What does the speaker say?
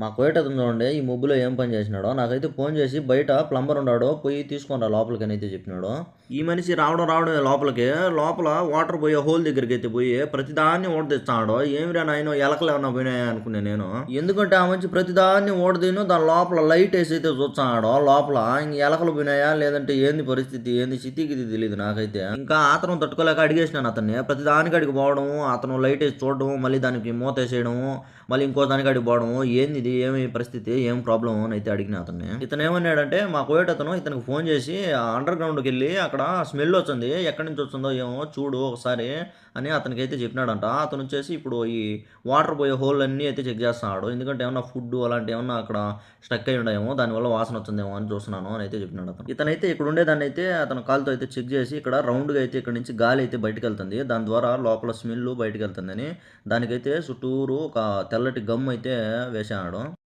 మా కోయట ఉండే చూడండి ఈ ముబ్బులో ఏం పని చేసినాడో నాకైతే ఫోన్ చేసి బయట ప్లంబర్ ఉన్నాడో పోయి తీసుకొని లోపలికి అని అయితే చెప్పినాడు. ఈ మనిషి రావడం రావడం లోపలికి లోపల వాటర్ పోయే హోల్ దగ్గరికి అయితే పోయి ప్రతిదాన్ని ఓడ ఏమిరా నాయన ఎలకలు ఏమన్నా పోయినాయా అనుకునే నేను. ఎందుకంటే ఆ మంచి ప్రతిదాన్ని ఓడదీను దాని లోపల లైట్ వేసి అయితే చూచాడు లోపల ఇంక ఎలకలు పోయినాయా లేదంటే ఏంది పరిస్థితి ఏంది స్థితికి తెలియదు నాకైతే. ఇంకా అతను తట్టుకోలేక అడిగేసినాను అతన్ని ప్రతిదానికి అడిగి పోవడం అతను లైట్ వేసి చూడడం మళ్ళీ దానికి మూత వేసేయడం మళ్ళీ ఇంకో దానికి అడిగి పోవడం ఏంది ఇది ఏమి పరిస్థితి? ఏం ప్రాబ్లం అని అయితే అడిగిన అతన్ని. ఇతను ఏమన్నాడంటే మా కోయట అతను ఇతనికి ఫోన్ చేసి అండర్ గ్రౌండ్కి వెళ్ళి అక్కడ స్మెల్ వచ్చింది ఎక్కడి నుంచి వచ్చిందో ఏమో చూడు ఒకసారి అని అతనికి అయితే చెప్పినాడంట. అతను వచ్చేసి ఇప్పుడు ఈ వాటర్ పోయే హోల్ అన్నీ అయితే చెక్ చేస్తున్నాడు. ఎందుకంటే ఏమన్నా ఫుడ్ అలాంటి ఏమన్నా అక్కడ స్టక్ అయి ఉండేమో దానివల్ల వాసన వచ్చిందేమో అని చూస్తున్నాను అని అయితే చెప్పినాడు అతను. ఇతనైతే ఇక్కడ ఉండేదాన్ని అయితే అతను కాలుతో అయితే చెక్ చేసి ఇక్కడ రౌండ్గా అయితే ఇక్కడ నుంచి గాలి అయితే బయటకు వెళ్తుంది. దాని ద్వారా లోపల స్మెల్ బయటకు వెళ్తుందని దానికైతే చుట్టూరు ఒక తెల్లటి గమ్ అయితే వేసాడు 바로.